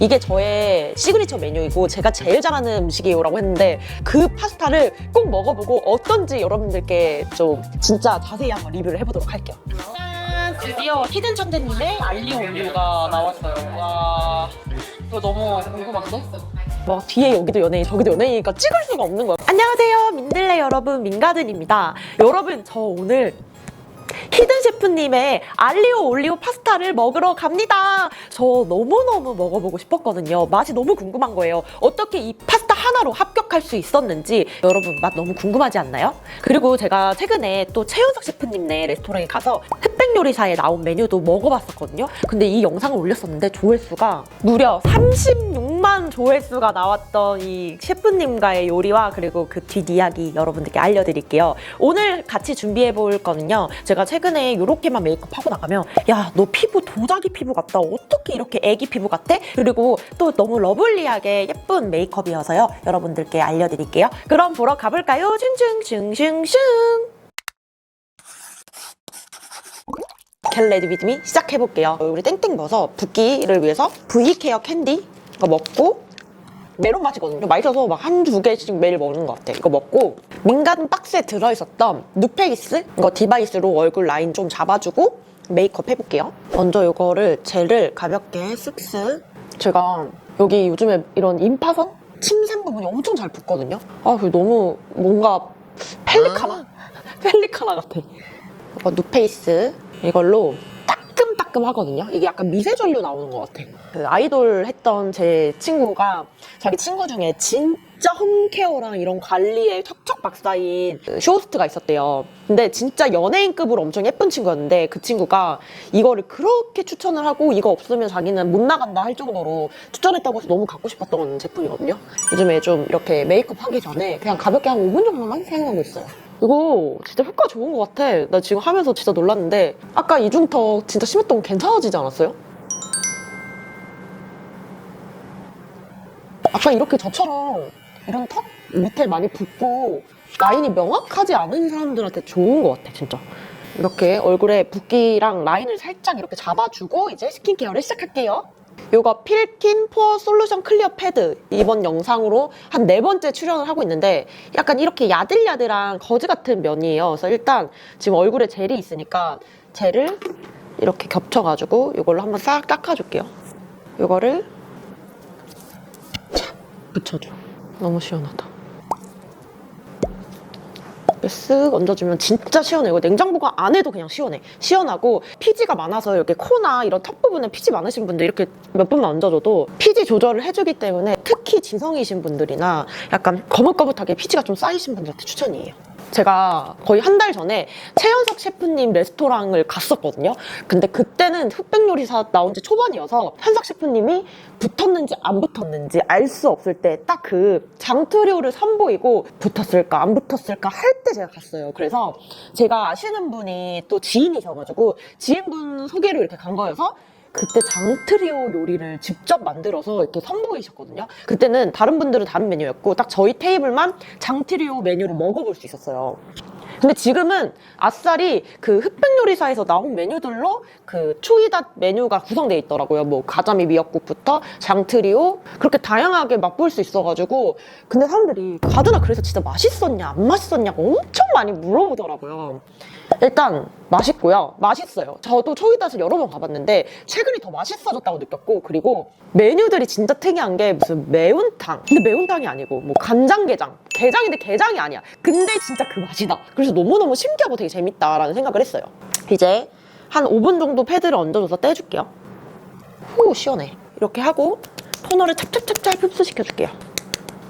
이게 저의 시그니처 메뉴이고 제가 제일 잘하는 음식이에요라고 했는데 그 파스타를 꼭 먹어보고 어떤지 여러분들께 좀 진짜 자세히 한번 리뷰를 해보도록 할게요. 짠! 드디어 히든 천재님의 알리오 올리오가 나왔어요. 와, 이거 너무 궁금한데? 막 뒤에 여기도 연예인 저기도 연예인이니까 찍을 수가 없는 거야. 안녕하세요 민들레 여러분 민가든입니다. 여러분 저 오늘 히든 셰프님의 알리오 올리오 파스타를 먹으러 갑니다. 저 너무너무 먹어보고 싶었거든요. 맛이 너무 궁금한 거예요. 어떻게 이 파스타 하나로 합격할 수 있었는지 여러분 맛 너무 궁금하지 않나요? 그리고 제가 최근에 또 최윤석 셰프님네 레스토랑에 가서 흑백 요리사에 나온 메뉴도 먹어봤었거든요. 근데 이 영상을 올렸었는데 조회수가 무려 36만 조회수가 나왔던 이 셰프님과의 요리와 그리고 그 뒷이야기 여러분들께 알려드릴게요. 오늘 같이 준비해 볼 거는요. 제가 최근에 이렇게만 메이크업 하고 나가면 야, 너 피부 도자기 피부 같다. 어떻게 이렇게 애기 피부 같아? 그리고 또 너무 러블리하게 예쁜 메이크업이어서요. 여러분들께 알려드릴게요. 그럼 보러 가볼까요? 슝슝슝슝슝 겟레디 비드미 시작해볼게요. 우리 땡땡 버섯 붓기를 위해서 V 케어 캔디 이거 먹고 메론 맛이거든요. 맛있어서 막 한 두 개씩 매일 먹는 것 같아. 이거 먹고 민간 박스에 들어있었던 누페이스 이거 디바이스로 얼굴 라인 좀 잡아주고 메이크업 해볼게요. 먼저 이거를 젤을 가볍게 쓱쓱 제가 여기 요즘에 이런 임파선? 침샘 부분이 엄청 잘 붙거든요. 아, 그 너무 뭔가 펠리카나? 펠리카나 같아. 이거 누페이스 이걸로 따끔따끔 하거든요. 이게 약간 미세전류 나오는 것 같아. 그 아이돌 했던 제 친구가 자기 친구 중에 진짜 홈케어랑 이런 관리에 척척 박사인 그 쇼호스트가 있었대요. 근데 진짜 연예인급으로 엄청 예쁜 친구였는데 그 친구가 이거를 그렇게 추천을 하고 이거 없으면 자기는 못 나간다 할 정도로 추천했다고 해서 너무 갖고 싶었던 제품이거든요. 요즘에 좀 이렇게 메이크업 하기 전에 그냥 가볍게 한 5분 정도만 사용하고 있어요. 이거 진짜 효과 좋은 것 같아. 나 지금 하면서 진짜 놀랐는데 아까 이중턱 진짜 심했던 거 괜찮아지지 않았어요? 아까 이렇게 저처럼 이런 턱 밑에 많이 붓고 라인이 명확하지 않은 사람들한테 좋은 것 같아 진짜. 이렇게 얼굴에 붓기랑 라인을 살짝 이렇게 잡아주고 이제 스킨케어를 시작할게요. 이거 필킨 포어 솔루션 클리어 패드 이번 영상으로 한 네 번째 출연을 하고 있는데 약간 이렇게 야들야들한 거지 같은 면이에요. 그래서 일단 지금 얼굴에 젤이 있으니까 젤을 이렇게 겹쳐가지고 이걸로 한번 싹 닦아줄게요. 이거를 촥 붙여줘. 너무 시원하다. 이렇게 쓱 얹어주면 진짜 시원해. 이거 냉장고가 안 해도 그냥 시원해. 시원하고 피지가 많아서 이렇게 코나 이런 턱 부분에 피지 많으신 분들 이렇게 몇 분만 얹어줘도 피지 조절을 해주기 때문에 특히 지성이신 분들이나 약간 거뭇거뭇하게 피지가 좀 쌓이신 분들한테 추천이에요. 제가 거의 한 달 전에 최현석 셰프님 레스토랑을 갔었거든요. 근데 그때는 흑백 요리사 나온 지 초반이어서 현석 셰프님이 붙었는지 안 붙었는지 알 수 없을 때 딱 그 장트리오를 선보이고 붙었을까 안 붙었을까 할 때 제가 갔어요. 그래서 제가 아시는 분이 또 지인이셔가지고 지인분 소개로 이렇게 간 거여서 그때 장트리오 요리를 직접 만들어서 이렇게 선보이셨거든요. 그때는 다른 분들은 다른 메뉴였고 딱 저희 테이블만 장트리오 메뉴를 먹어볼 수 있었어요. 근데 지금은 아싸리 그 흑백 요리사에서 나온 메뉴들로 그 추이닷 메뉴가 구성되어 있더라고요. 뭐 가자미 미역국부터 장트리오 그렇게 다양하게 맛볼 수 있어가지고 근데 사람들이 가드나 그래서 진짜 맛있었냐 안 맛있었냐고 엄청 많이 물어보더라고요. 일단 맛있고요. 맛있어요. 저도 초이닷을 여러 번 가봤는데 최근에 더 맛있어졌다고 느꼈고 그리고 메뉴들이 진짜 특이한 게 무슨 매운탕 근데 매운탕이 아니고 뭐 간장게장 게장인데 게장이 아니야. 근데 진짜 그 맛이다. 그래서 너무너무 신기하고 되게 재밌다라는 생각을 했어요. 이제 한 5분 정도 패드를 얹어줘서 떼줄게요. 후 시원해. 이렇게 하고 토너를 찹찹찹찹 흡수시켜줄게요.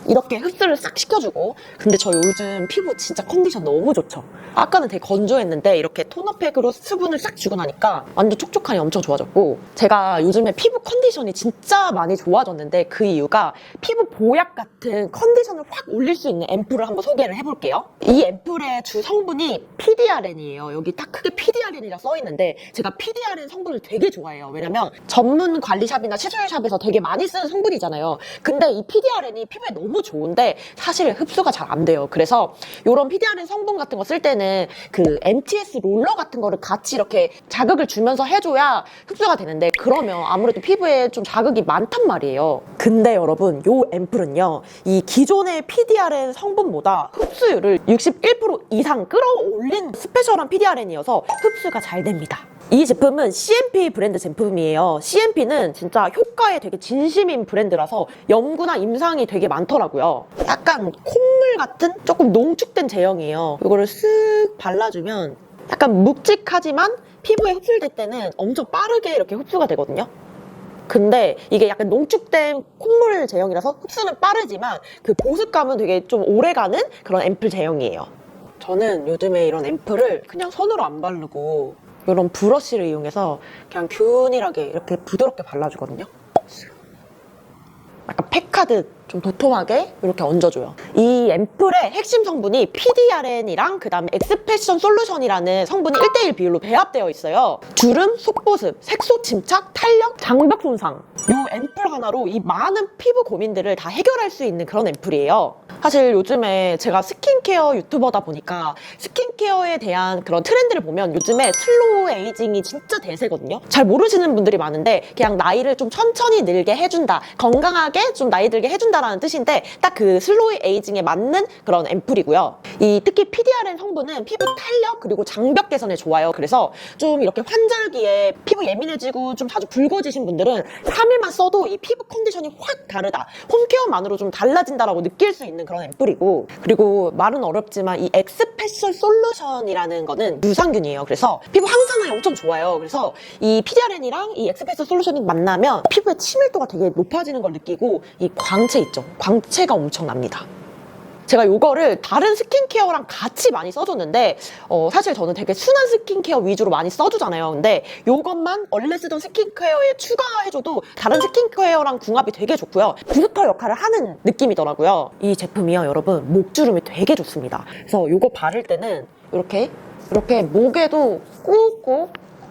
이렇게 흡수를 싹 시켜주고. 근데 저 요즘 피부 진짜 컨디션 너무 좋죠. 아까는 되게 건조했는데 이렇게 토너팩으로 수분을 싹 주고 나니까 완전 촉촉하니 엄청 좋아졌고. 제가 요즘에 피부 컨디션이 진짜 많이 좋아졌는데 그 이유가 피부 보약 같은 컨디션을 확 올릴 수 있는 앰플을 한번 소개를 해볼게요. 이 앰플의 주 성분이 PDRN이에요. 여기 딱 크게 PDRN이라 써있는데 제가 PDRN 성분을 되게 좋아해요. 왜냐면 전문 관리샵이나 시술샵에서 되게 많이 쓰는 성분이잖아요. 근데 이 PDRN이 피부에 너무 너무 좋은데 사실 흡수가 잘 안 돼요. 그래서 이런 PDRN 성분 같은 거 쓸 때는 그 MTS 롤러 같은 거를 같이 이렇게 자극을 주면서 해줘야 흡수가 되는데 그러면 아무래도 피부에 좀 자극이 많단 말이에요. 근데 여러분 요 앰플은요 이 기존의 PDRN 성분보다 흡수율을 61% 이상 끌어올린 스페셜한 PDRN이어서 흡수가 잘 됩니다. 이 제품은 CMP 브랜드 제품이에요. CMP는 진짜 효과에 되게 진심인 브랜드라서 염구나 임상이 되게 많더라고요. 약간 콧물 같은 조금 농축된 제형이에요. 이거를 쓱 발라주면 약간 묵직하지만 피부에 흡수될 때는 엄청 빠르게 이렇게 흡수가 되거든요. 근데 이게 약간 농축된 콧물 제형이라서 흡수는 빠르지만 그 보습감은 되게 좀 오래가는 그런 앰플 제형이에요. 저는 요즘에 이런 앰플을 그냥 손으로 안 바르고 이런 브러쉬를 이용해서 그냥 균일하게 이렇게 부드럽게 발라주거든요. 약간 팩하듯 좀 도톰하게 이렇게 얹어줘요. 이 앰플의 핵심 성분이 PDRN이랑 그 다음에 엑스패션 솔루션이라는 성분이 1대1 비율로 배합되어 있어요. 주름, 속보습, 색소 침착, 탄력, 장벽 손상. 이 앰플 하나로 이 많은 피부 고민들을 다 해결할 수 있는 그런 앰플이에요. 사실 요즘에 제가 스킨케어 유튜버다 보니까 스킨케어에 대한 그런 트렌드를 보면 요즘에 슬로우 에이징이 진짜 대세거든요. 잘 모르시는 분들이 많은데 그냥 나이를 좀 천천히 늘게 해준다. 건강하게 좀 나이 들게 해준다 라는 뜻인데 딱 그 슬로우 에이징에 맞는 그런 앰플이고요. 이 특히 PDRN 성분은 피부 탄력 그리고 장벽 개선에 좋아요. 그래서 좀 이렇게 환절기에 피부 예민해지고 좀 자주 붉어지신 분들은 3일만 써도 이 피부 컨디션이 확 다르다. 홈케어만으로 좀 달라진다라고 느낄 수 있는 그런 앰플이고 그리고 말은 어렵지만 이 엑스페셜 솔루션이라는 거는 유산균이에요. 그래서 피부 항산화에 엄청 좋아요. 그래서 이 PDRN이랑 이 엑스페셜 솔루션이 만나면 피부의 친밀도가 되게 높아지는 걸 느끼고 이 광채 있죠. 광채가 엄청납니다. 제가 이거를 다른 스킨케어랑 같이 많이 써줬는데 어, 사실 저는 되게 순한 스킨케어 위주로 많이 써주잖아요. 근데 이것만 원래 쓰던 스킨케어에 추가해줘도 다른 스킨케어랑 궁합이 되게 좋고요. 부스터 역할을 하는 느낌이더라고요. 이 제품이요, 여러분 목주름이 되게 좋습니다. 그래서 이거 바를 때는 이렇게 이렇게 목에도 꾹꾹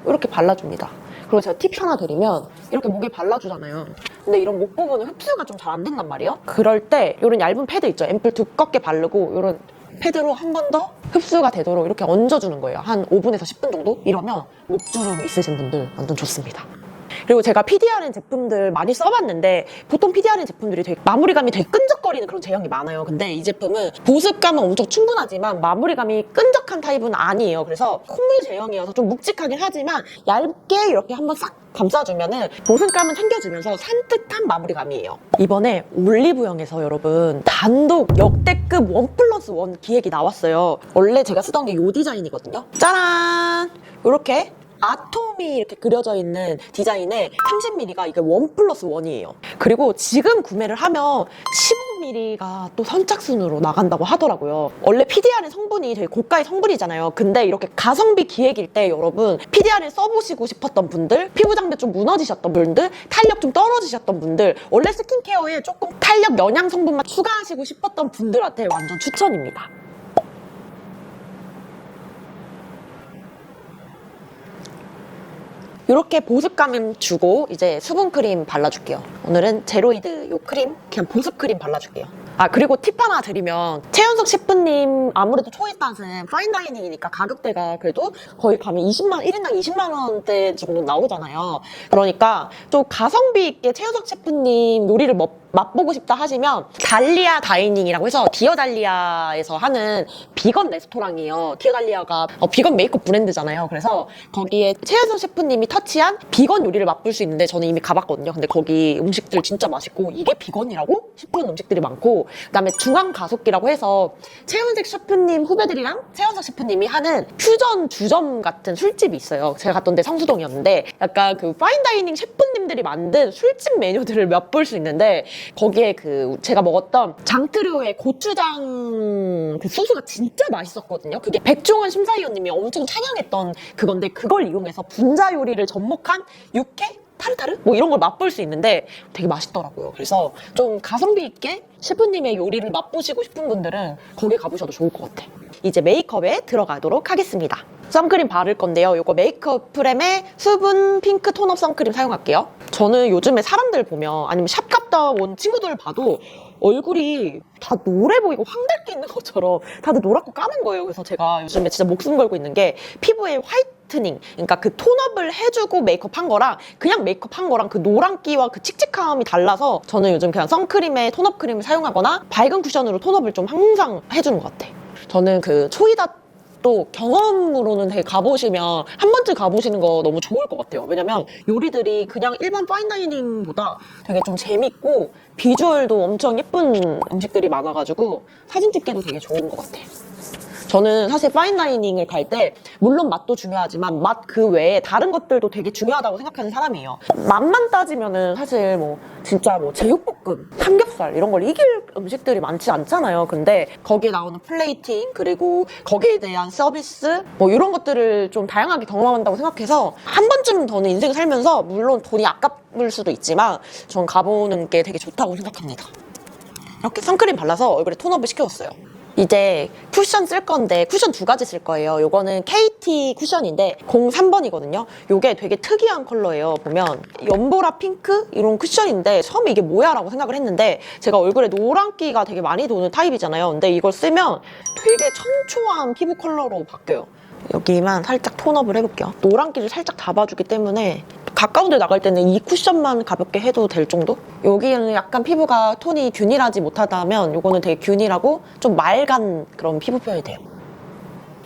이렇게 발라줍니다. 그리고 제가 팁 하나 드리면 이렇게 목에 발라주잖아요. 근데 이런 목 부분은 흡수가 좀 잘 안 된단 말이에요. 그럴 때 이런 얇은 패드 있죠. 앰플 두껍게 바르고 이런 패드로 한 번 더 흡수가 되도록 이렇게 얹어주는 거예요. 한 5분에서 10분 정도? 이러면 목주름 있으신 분들 완전 좋습니다. 그리고 제가 PDRN 제품들 많이 써봤는데 보통 PDRN 제품들이 되게 마무리감이 되게 끈적거리는 그런 제형이 많아요. 근데 이 제품은 보습감은 엄청 충분하지만 마무리감이 끈적한 타입은 아니에요. 그래서 콧물 제형이어서 좀 묵직하긴 하지만 얇게 이렇게 한번 싹 감싸주면은 보습감은 챙겨주면서 산뜻한 마무리감이에요. 이번에 올리브영에서 여러분 단독 역대급 원 플러스 원 기획이 나왔어요. 원래 제가 쓰던 게이 디자인이거든요. 짜란! 이렇게 아톰이 이렇게 그려져 있는 디자인의 30mm가 이게 원 플러스 원이에요. 그리고 지금 구매를 하면 15mm가 또 선착순으로 나간다고 하더라고요. 원래 PDR은 성분이 되게 고가의 성분이잖아요. 근데 이렇게 가성비 기획일 때 여러분 PDR을 써보시고 싶었던 분들, 피부 장벽 좀 무너지셨던 분들, 탄력 좀 떨어지셨던 분들, 원래 스킨케어에 조금 탄력 영양 성분만 추가하시고 싶었던 분들한테 완전 추천입니다. 이렇게 보습감을 주고 이제 수분 크림 발라줄게요. 오늘은 제로이드 요 크림 그냥 보습 크림 발라줄게요. 아 그리고 팁 하나 드리면 최현석 셰프님 아무래도 초이스탓은 파인다이닝이니까 가격대가 그래도 거의 가면 20만 1인당 20만 원대 정도 나오잖아요. 그러니까 좀 가성비 있게 최현석 셰프님 요리를 먹 맛보고 싶다 하시면 달리아 다이닝이라고 해서 디어 달리아에서 하는 비건 레스토랑이에요. 디어 달리아가 어, 비건 메이크업 브랜드잖아요. 그래서 거기에 최현선 셰프님이 터치한 비건 요리를 맛볼 수 있는데 저는 이미 가봤거든요. 근데 거기 음식들 진짜 맛있고 이게 비건이라고 싶은 음식들이 많고 그다음에 중앙 가속기라고 해서 최현색 셰프님 후배들이랑 최현석 셰프님이 하는 퓨전 주점 같은 술집이 있어요. 제가 갔던 데 성수동이었는데 약간 그 파인다이닝 셰프님들이 만든 술집 메뉴들을 맛볼 수 있는데 거기에 그 제가 먹었던 장트류의 고추장 그 소스가 진짜 맛있었거든요. 그게 백종원 심사위원님이 엄청 찬양했던 그건데 그걸 이용해서 분자 요리를 접목한 육회 타르타르 뭐 이런 걸 맛볼 수 있는데 되게 맛있더라고요. 그래서 좀 가성비 있게 셰프님의 요리를 맛보시고 싶은 분들은 거기 가보셔도 좋을 것 같아. 이제 메이크업에 들어가도록 하겠습니다. 선크림 바를 건데요. 이거 메이크업 프렘의 수분 핑크 톤업 선크림 사용할게요. 저는 요즘에 사람들 보면 아니면 샵 갔다 온 친구들 봐도 얼굴이 다 노래 보이고 황달게 있는 것처럼 다들 노랗고 까만 거예요. 그래서 제가 요즘에 진짜 목숨 걸고 있는 게 피부에 화이트닝, 그러니까 그 톤업을 해주고 메이크업 한 거랑 그냥 메이크업 한 거랑 그 노란기와 그 칙칙함이 달라서 저는 요즘 그냥 선크림에 톤업 크림을 사용하거나 밝은 쿠션으로 톤업을 좀 항상 해주는 것 같아. 저는 그 초이다 또 경험으로는 되게 가보시면 한 번쯤 가보시는 거 너무 좋을 것 같아요. 왜냐면 요리들이 그냥 일반 파인다이닝보다 되게 좀 재밌고 비주얼도 엄청 예쁜 음식들이 많아가지고 사진 찍기도 되게 좋은 것 같아요. 저는 사실 파인다이닝을 갈 때 물론 맛도 중요하지만 맛 그 외에 다른 것들도 되게 중요하다고 생각하는 사람이에요. 맛만 따지면은 사실 뭐 진짜 뭐 제육볶음, 삼겹살 이런 걸 이길 음식들이 많지 않잖아요. 근데 거기에 나오는 플레이팅 그리고 거기에 대한 서비스 뭐 이런 것들을 좀 다양하게 경험한다고 생각해서 한 번쯤 저는 인생 살면서 물론 돈이 아깝을 수도 있지만 전 가보는 게 되게 좋다고 생각합니다. 이렇게 선크림 발라서 얼굴에 톤업을 시켜줬어요. 이제 쿠션 쓸 건데 쿠션 두 가지 쓸 거예요. 요거는 KT 쿠션인데 03번이거든요. 요게 되게 특이한 컬러예요. 보면 연보라 핑크 이런 쿠션인데 처음에 이게 뭐야 라고 생각을 했는데 제가 얼굴에 노란기가 되게 많이 도는 타입이잖아요. 근데 이걸 쓰면 되게 청초한 피부 컬러로 바뀌어요. 여기만 살짝 톤업을 해볼게요. 노란기를 살짝 잡아주기 때문에 가까운 데 나갈 때는 이 쿠션만 가볍게 해도 될 정도? 여기는 약간 피부가 톤이 균일하지 못하다면 이거는 되게 균일하고 좀 맑은 그런 피부 표현이 돼요.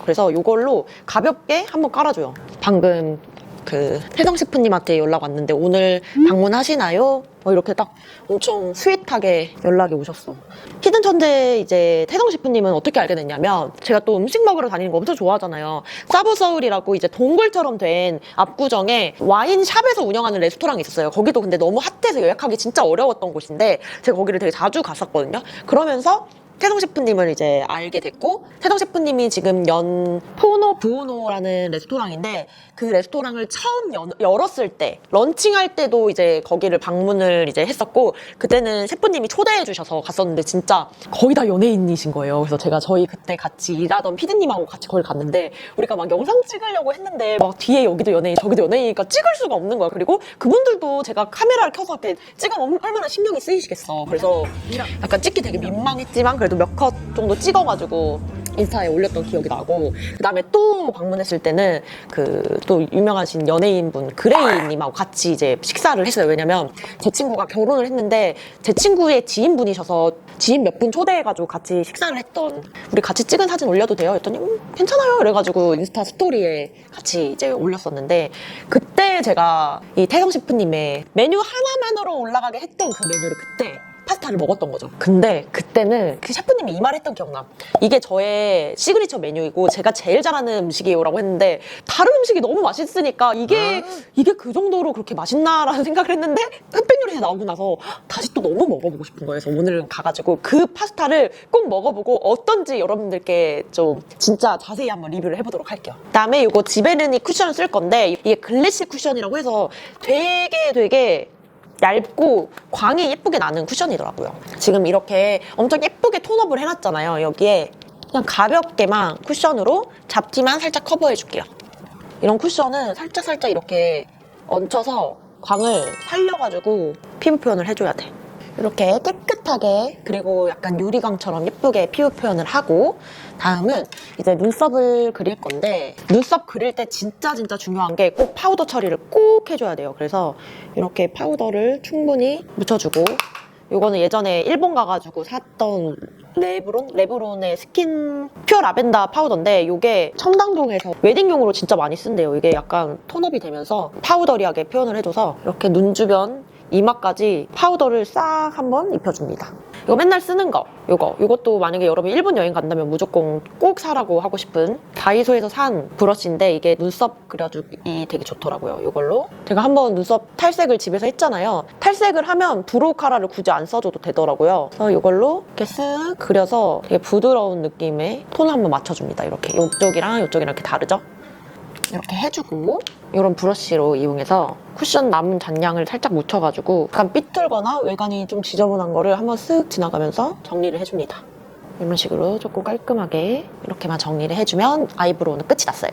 그래서 이걸로 가볍게 한번 깔아줘요. 방금 그 태성 셰프님한테 연락 왔는데 오늘 방문하시나요? 뭐 이렇게 딱 엄청 스윗하게 연락이 오셨어. 히든 천재 이제 태성 셰프님은 어떻게 알게 됐냐면 제가 또 음식 먹으러 다니는 거 엄청 좋아하잖아요. 사브서울이라고 이제 동굴처럼 된 압구정에 와인 샵에서 운영하는 레스토랑이 있었어요. 거기도 근데 너무 핫해서 예약하기 진짜 어려웠던 곳인데 제가 거기를 되게 자주 갔었거든요. 그러면서 태성 셰프님을 이제 알게 됐고 태성 셰프님이 지금 연 포노 부오노라는 레스토랑인데 그 레스토랑을 처음 연- 열었을 때 런칭할 때도 이제 거기를 방문을 이제 했었고 그때는 셰프님이 초대해 주셔서 갔었는데 진짜 거의 다 연예인이신 거예요. 그래서 제가 저희 그때 같이 일하던 피디님하고 같이 거기 갔는데 우리가 막 영상 찍으려고 했는데 막 뒤에 여기도 연예인 저기도 연예인이니까 찍을 수가 없는 거야. 그리고 그분들도 제가 카메라를 켜서 이렇게 찍으면 얼마나 신경이 쓰이시겠어. 그래서 약간 찍기 되게 민망했지만 그래도 몇 컷 정도 찍어가지고 인스타에 올렸던 기억이 나고 그다음에 또 방문했을 때는 그 또 유명하신 연예인분 그레이님하고 같이 이제 식사를 했어요. 왜냐면 제 친구가 결혼을 했는데 제 친구의 지인분이셔서 지인 몇 분 초대해가지고 같이 식사를 했던 우리 같이 찍은 사진 올려도 돼요? 했더니 음, 괜찮아요. 그래가지고 인스타 스토리에 같이 이제 올렸었는데 그때 제가 이 태성 셰프님의 메뉴 하나만으로 올라가게 했던 그 메뉴를 그때 파스타를 먹었던 거죠. 근데 그때는 그 셰프님이 이 말 했던 기억나. 이게 저의 시그니처 메뉴이고 제가 제일 잘하는 음식이에요라고 했는데 다른 음식이 너무 맛있으니까 이게 이게 그 정도로 그렇게 맛있나라는 생각을 했는데 흑백 요리에 나오고 나서 다시 또 너무 먹어보고 싶은 거예요. 그래서 오늘 가가지고 그 파스타를 꼭 먹어보고 어떤지 여러분들께 좀 진짜 자세히 한번 리뷰를 해보도록 할게요. 그다음에 이거 지베르니 쿠션을 쓸 건데 이게 글래시 쿠션이라고 해서 되게 되게 얇고 광이 예쁘게 나는 쿠션이더라고요. 지금 이렇게 엄청 예쁘게 톤업을 해놨잖아요. 여기에 그냥 가볍게만 쿠션으로 잡티만 살짝 커버해줄게요. 이런 쿠션은 살짝 살짝 이렇게 얹혀서 광을 살려가지고 피부 표현을 해줘야 돼. 이렇게 깨끗하게 그리고 약간 유리광처럼 예쁘게 피부 표현을 하고 다음은 이제 눈썹을 그릴 건데 눈썹 그릴 때 진짜 진짜 중요한 게 꼭 파우더 처리를 꼭 해줘야 돼요. 그래서 이렇게 파우더를 충분히 묻혀주고 이거는 예전에 일본 가가지고 샀던 레브론? 레브론의 스킨 퓨어 라벤더 파우더인데 이게 청담동에서 웨딩용으로 진짜 많이 쓴대요. 이게 약간 톤업이 되면서 파우더리하게 표현을 해줘서 이렇게 눈 주변 이마까지 파우더를 싹 한번 입혀줍니다. 이거 맨날 쓰는 거, 이거. 이것도 만약에 여러분 일본 여행 간다면 무조건 꼭 사라고 하고 싶은 다이소에서 산 브러쉬인데 이게 눈썹 그려주기 되게 좋더라고요. 이걸로. 제가 한번 눈썹 탈색을 집에서 했잖아요. 탈색을 하면 브로우 카라를 굳이 안 써줘도 되더라고요. 그래서 이걸로 이렇게 쓱 그려서 되게 부드러운 느낌의 톤을 한번 맞춰줍니다. 이렇게 이쪽이랑 이쪽이랑 이렇게 다르죠? 이렇게 해주고 이런 브러쉬로 이용해서 쿠션 남은 잔량을 살짝 묻혀가지고 약간 삐뚤거나 외관이 좀 지저분한 거를 한번 쓱 지나가면서 정리를 해줍니다. 이런 식으로 조금 깔끔하게 이렇게만 정리를 해주면 아이브로우는 끝이 났어요.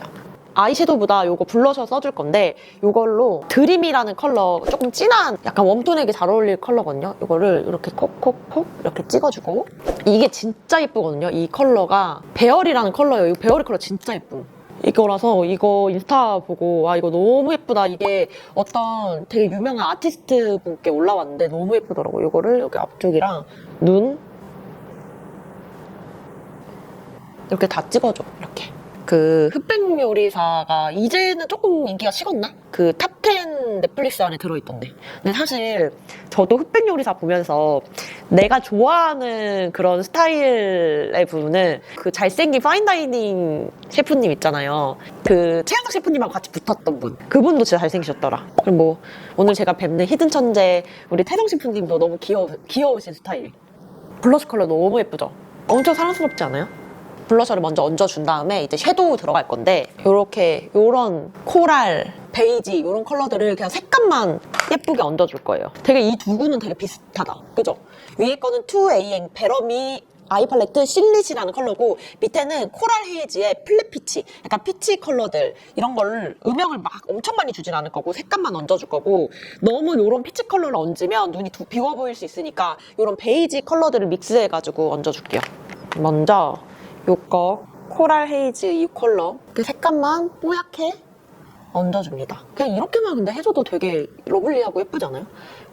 아이섀도우보다 요거 블러셔 써줄 건데 요걸로 드림이라는 컬러 조금 진한 약간 웜톤에게 잘 어울릴 컬러거든요. 이거를 이렇게 콕콕콕 이렇게 찍어주고 이게 진짜 예쁘거든요. 이 컬러가 베어리라는 컬러예요. 이 베어리 컬러 진짜 예쁨. 이거라서 이거 인스타 보고 와 이거 너무 예쁘다. 이게 어떤 되게 유명한 아티스트 분께 올라왔는데 너무 예쁘더라고 이거를 여기 앞쪽이랑 눈? 이렇게 다 찍어줘 이렇게 그 흑백 요리사가 이제는 조금 인기가 식었나? 그 탑10 넷플릭스 안에 들어있던데 근데 사실 저도 흑백 요리사 보면서 내가 좋아하는 그런 스타일의 부분은 그 잘생긴 파인다이닝 셰프님 있잖아요 그 최양석 셰프님하고 같이 붙었던 분 그분도 진짜 잘생기셨더라 그리고 뭐 오늘 제가 뵙는 히든 천재 우리 태성 셰프님도 너무 귀여, 귀여우신 스타일 블러셔 컬러 너무 예쁘죠? 엄청 사랑스럽지 않아요? 블러셔를 먼저 얹어준 다음에 이제 섀도우 들어갈 건데 요렇게 요런 코랄, 베이지 이런 컬러들을 그냥 색감만 예쁘게 얹어줄 거예요. 되게 이두 군은 되게 비슷하다. 그죠? 위에 거는 2AM 베러미 아이 팔레트 실릿이라는 컬러고 밑에는 코랄 헤이즈의 플랫 피치 약간 피치 컬러들 이런 걸 음영을 막 엄청 많이 주진 않을 거고 색감만 얹어줄 거고 너무 이런 피치 컬러를 얹으면 눈이 두 비워 보일 수 있으니까 이런 베이지 컬러들을 믹스해가지고 얹어줄게요. 먼저 요거 코랄 헤이즈 이 컬러 그 색감만 뽀얗게 얹어줍니다. 그냥 이렇게만 근데 해줘도 되게 러블리하고 예쁘잖아요.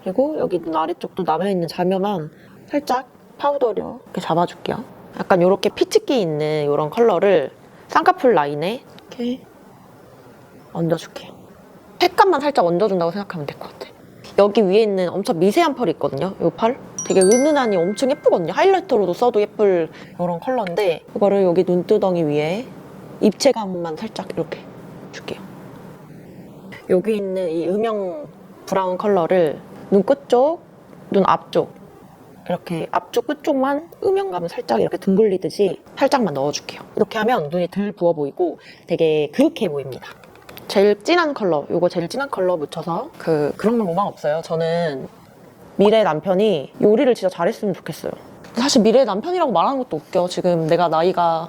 그리고 여기 눈 아래쪽도 남아있는 자면만 살짝 파우더로 이렇게 잡아줄게요. 약간 이렇게 피치기 있는 이런 컬러를 쌍꺼풀 라인에 이렇게 얹어줄게요. 색감만 살짝 얹어준다고 생각하면 될 것 같아. 여기 위에 있는 엄청 미세한 펄이 있거든요. 이 펄. 되게 은은하니 엄청 예쁘거든요. 하이라이터로도 써도 예쁠 이런 컬러인데 이거를 여기 눈두덩이 위에 입체감만 살짝 이렇게 줄게요. 여기 있는 이 음영 브라운 컬러를 눈 끝 쪽, 눈 앞쪽 이렇게 앞쪽 끝쪽만 음영감을 살짝 이렇게 둥글리듯이 살짝만 넣어줄게요. 이렇게 하면 눈이 덜 부어 보이고 되게 그윽해 보입니다. 제일 진한 컬러, 이거 제일 진한 컬러 묻혀서 그 그런 건 로망 없어요. 저는 미래 남편이 요리를 진짜 잘했으면 좋겠어요. 사실 미래 남편이라고 말하는 것도 웃겨. 지금 내가 나이가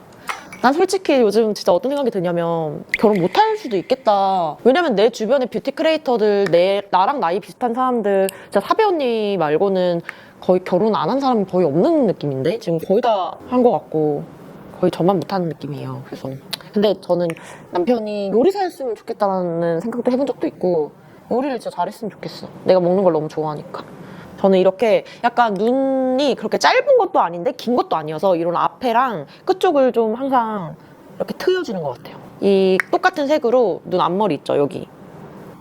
난 솔직히 요즘 진짜 어떤 생각이 드냐면 결혼 못 할 수도 있겠다. 왜냐면 내 주변의 뷰티 크리에이터들, 내 나랑 나이 비슷한 사람들, 진짜 사배 언니 말고는 거의 결혼 안 한 사람이 거의 없는 느낌인데 지금 거의 다 한 것 같고 거의 저만 못하는 느낌이에요. 그래서 근데 저는 남편이 요리사였으면 좋겠다는 생각도 해본 적도 있고 요리를 진짜 잘했으면 좋겠어. 내가 먹는 걸 너무 좋아하니까. 저는 이렇게 약간 눈이 그렇게 짧은 것도 아닌데 긴 것도 아니어서 이런 앞에랑 끝쪽을 좀 항상 이렇게 트여주는 것 같아요. 이 똑같은 색으로 눈 앞머리 있죠, 여기.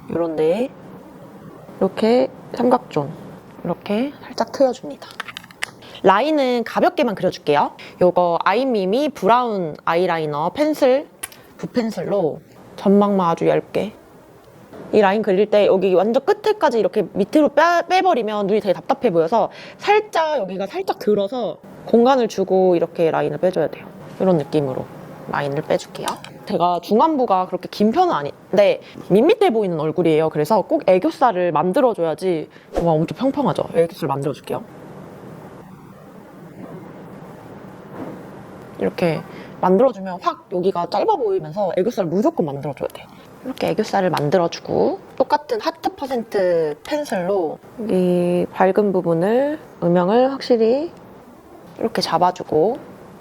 이런 데에 이렇게 삼각존 이렇게 살짝 트여줍니다. 라인은 가볍게만 그려줄게요. 요거 아이미미 브라운 아이라이너 펜슬, 붓펜슬로 전망만 아주 얇게 이 라인 그릴 때 여기 완전 끝에까지 이렇게 밑으로 빼, 빼버리면 눈이 되게 답답해 보여서 살짝 여기가 살짝 들어서 공간을 주고 이렇게 라인을 빼줘야 돼요. 이런 느낌으로 라인을 빼줄게요. 제가 중안부가 그렇게 긴 편은 아닌데 밋밋해 보이는 얼굴이에요. 그래서 꼭 애교살을 만들어줘야지 와 엄청 평평하죠. 애교살 만들어줄게요. 이렇게 만들어주면 확 여기가 짧아 보이면서 애교살 무조건 만들어줘야 돼요. 이렇게 애교살을 만들어주고 똑같은 하트 퍼센트 펜슬로 이 밝은 부분을 음영을 확실히 이렇게 잡아주고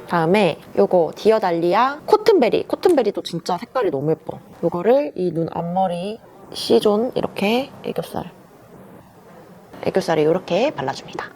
다음에 요거 디어달리아 코튼베리. 코튼베리도 진짜 색깔이 너무 예뻐. 요거를 이 눈 앞머리 C존 이렇게 애교살. 애교살에 이렇게 발라줍니다.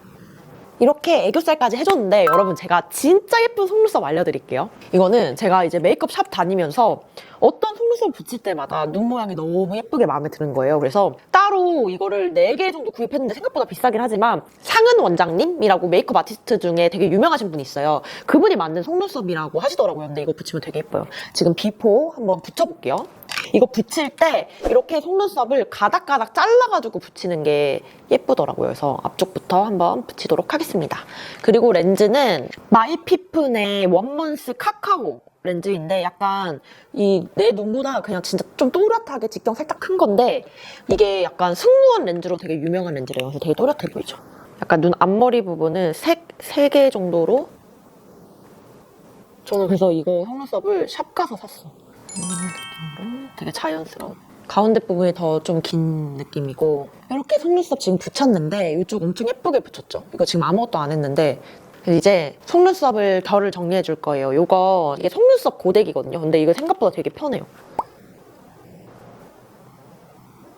이렇게 애교살까지 해줬는데 여러분 제가 진짜 예쁜 속눈썹 알려드릴게요. 이거는 제가 이제 메이크업 샵 다니면서 어떤 속눈썹 붙일 때마다 눈 모양이 너무 예쁘게 마음에 드는 거예요. 그래서 따로 이거를 4개 정도 구입했는데 생각보다 비싸긴 하지만 상은 원장님이라고 메이크업 아티스트 중에 되게 유명하신 분이 있어요. 그분이 만든 속눈썹이라고 하시더라고요. 근데 이거 붙이면 되게 예뻐요. 지금 비포 한번 붙여볼게요. 이거 붙일 때 이렇게 속눈썹을 가닥가닥 잘라가지고 붙이는 게 예쁘더라고요. 그래서 앞쪽부터 한번 붙이도록 하겠습니다. 그리고 렌즈는 마이피픈의 원먼스 카카오 렌즈인데 약간 이 내 눈보다 그냥 진짜 좀 또렷하게 직경 살짝 큰 건데 이게 약간 승무원 렌즈로 되게 유명한 렌즈래요. 그래서 되게 또렷해 보이죠. 약간 눈 앞머리 부분은 색 3개 정도로 저는 그래서 이거 속눈썹을 샵 가서 샀어. 되게 자연스러운. 가운데 부분이 더 좀 긴 느낌이고 이렇게 속눈썹 지금 붙였는데 이쪽 엄청 예쁘게 붙였죠. 이거 지금 아무것도 안 했는데 이제 속눈썹을 결을 정리해 줄 거예요. 이거 이게 속눈썹 고데기거든요. 근데 이거 생각보다 되게 편해요.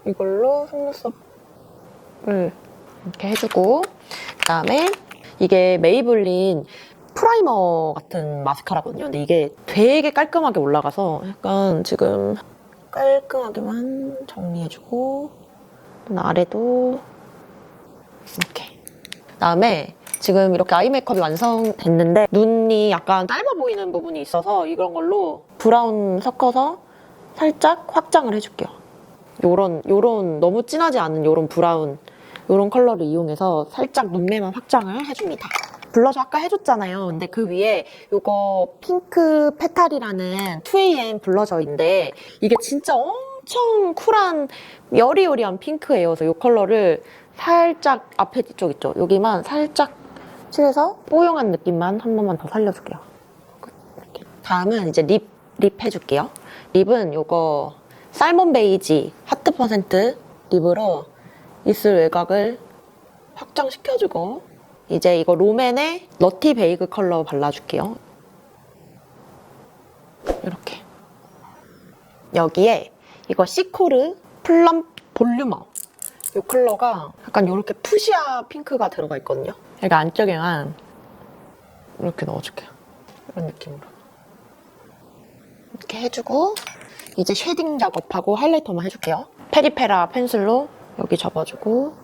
이걸로 속눈썹을 이렇게 해주고 그다음에 이게 메이블린 프라이머 같은 마스카라거든요. 근데 이게 되게 깔끔하게 올라가서 약간 지금 깔끔하게만 정리해주고 또 아래도 이렇게 그다음에 지금 이렇게 아이 메이크업이 완성됐는데 눈이 약간 짧아 보이는 부분이 있어서 이런 걸로 브라운 섞어서 살짝 확장을 해줄게요. 요런 요런 너무 진하지 않은 요런 브라운 요런 컬러를 이용해서 살짝 눈매만 확장을 해줍니다. 블러셔 아까 해줬잖아요. 근데 그 위에 요거 핑크 페탈이라는 2AM 블러셔인데 이게 진짜 엄청 쿨한 여리여리한 핑크예요. 그래서 이 컬러를 살짝 앞에 뒤쪽 있죠? 여기만 살짝 칠해서 뽀용한 느낌만 한 번만 더 살려줄게요. 이렇게. 다음은 이제 립, 립 해줄게요. 립은 요거 살몬 베이지 하트 퍼센트 립으로 입술 외곽을 확장시켜주고 이제 이거 롬앤의 너티 베이글 컬러 발라줄게요. 이렇게. 여기에 이거 시코르 플럼 볼륨어. 이 컬러가 약간 이렇게 푸시아 핑크가 들어가 있거든요. 여기 안쪽에만 이렇게 넣어줄게요. 이런 느낌으로. 이렇게 해주고 이제 쉐딩 작업하고 하이라이터만 해줄게요. 페리페라 펜슬로 여기 접어주고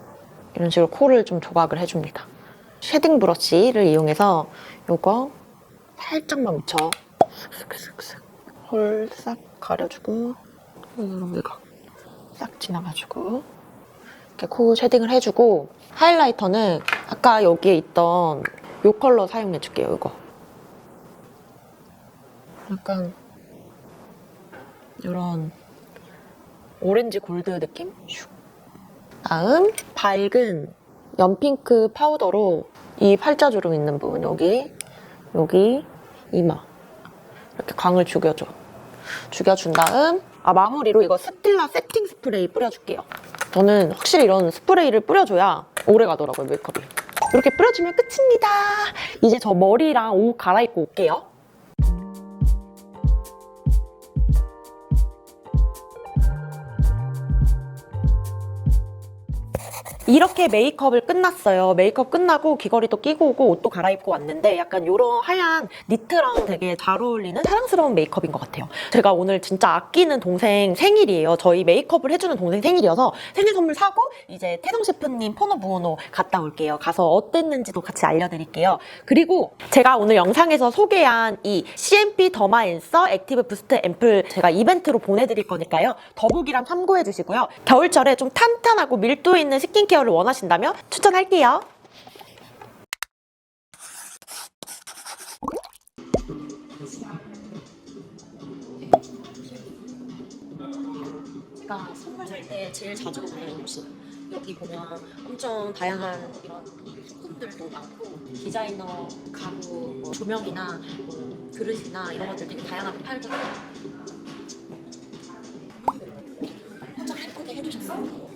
이런 식으로 코를 좀 조각을 해줍니다. 쉐딩 브러쉬를 이용해서 요거 살짝만 묻혀 슥슥슥슥 홀 싹 가려주고 이런 외곽 싹 지나가지고 이렇게 코 쉐딩을 해주고 하이라이터는 아까 여기에 있던 요 컬러 사용해줄게요 이거. 약간 이런 오렌지 골드 느낌? 슉. 다음 밝은 연핑크 파우더로 이 팔자주름 있는 부분 여기. 여기 이마. 이렇게 광을 죽여줘. 죽여준 다음 아 마무리로 이거 스틸라 세팅 스프레이 뿌려줄게요 저는 확실히 이런 스프레이를 뿌려줘야 오래 가더라고요 메이크업이. 이렇게 뿌려주면 끝입니다. 이제 저 머리랑 옷 갈아입고 올게요 이렇게 메이크업을 끝났어요. 메이크업 끝나고 귀걸이도 끼고 오고 옷도 갈아입고 왔는데 약간 이런 하얀 니트랑 되게 잘 어울리는 사랑스러운 메이크업인 것 같아요. 제가 오늘 진짜 아끼는 동생 생일이에요. 저희 메이크업을 해주는 동생 생일이어서 생일 선물 사고 이제 태성 셰프님 포노 부오노 갔다 올게요. 가서 어땠는지도 같이 알려드릴게요. 그리고 제가 오늘 영상에서 소개한 이 CMP 더마 앤서 액티브 부스트 앰플 제가 이벤트로 보내드릴 거니까요. 더보기란 참고해 주시고요. 겨울철에 좀 탄탄하고 밀도 있는 스킨케어 를 원하신다면 추천할게요. 제가 선물 살 때 제일 자주 보는 음식 여기 보면 엄청 다양한 이런 소품들도 많고 디자이너 가구 뭐 조명이나 뭐 그릇이나 이런 것들 되게 다양하게 팔거든요. 포장 예쁘게 해주셨어요.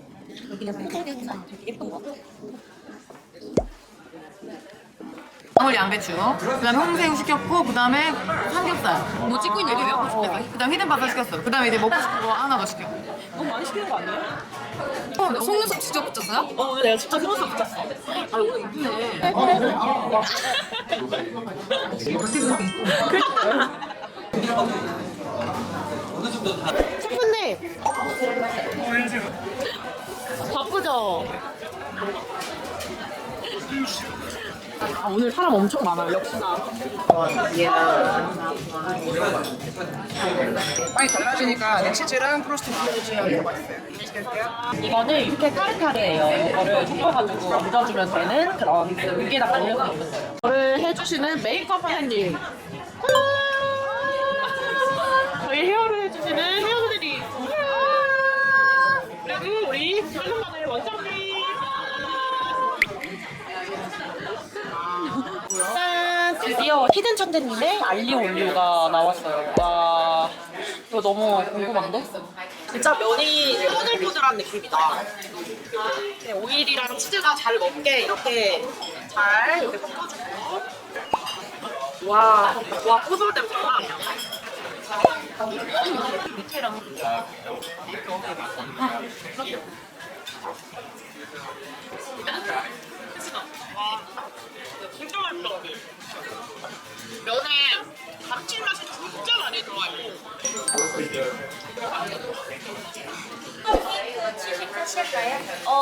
나물 양배추, 그다음에 홍새우 시켰고, 그다음에 삼겹살. 뭐 찍고 있는 게 먹고 싶대. 그다음 히든바타 시켰어. 그다음에 이제 먹고 싶은 거 하나 더 시켜. 너무 많이 시키는 거 아니에요? 어, 속눈썹 직접 붙였어요? 어, 내가 진짜 속눈썹 붙였어. 아, 이거 이쁘네. 셰프님! 바쁘죠? 아, 오늘 사람 엄청 많아요, 역시나. 빵이 달라지니까 네, 치즈랑 프로스팅 치즈랑 들어가 있어요. 이거는 이렇게 카르카르예요. 이거를 섞어가지고 얹어주면 되는 그런 올려서 있는 거예요. 이거를 해주시는 메이크업 하나님. 저희 헤어를 해주시는 우리 한국마늘 원장님. 짠! 드디어 히든 천재님의 알리 올리오가 나왔어요. 와. 이거 너무 궁금한데? 진짜 면이 포들포들한 느낌이다. 네, 오일이랑 치즈가 잘 먹게 이렇게 잘 이렇게 섞어주고. 와, 와, 꼬들냄 장난 아니야. 면에 감칠맛이 진짜 있고. 어,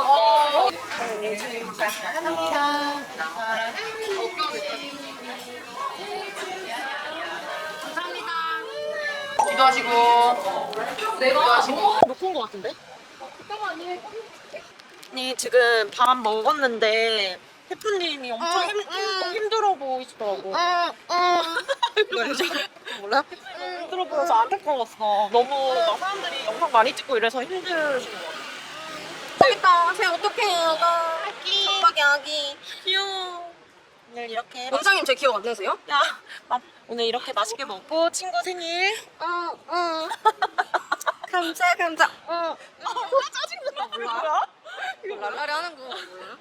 네. 기도하시고 기도하시고 높은 것 같은데? 네, 지금 밥 먹었는데 셰프님이 엄청 힘, 힘, 힘들어 보이시더라고. 몰라? 힘들어 보여서 안타까웠어. 너무 막 사람들이 영상 많이 찍고 이래서 힘드신 것 같아. 재밌다. 쟤 어떡해요, 나. 아기. 아기. 귀여워. 오늘 이렇게 원장님 제 기억 안 나세요? 야, 마- 오늘 이렇게 맛있게 먹고 친구 생일. 응, 응. 감자, 감자. 응. 짜증나. 몰라? 랄라리 하는 거 몰라요?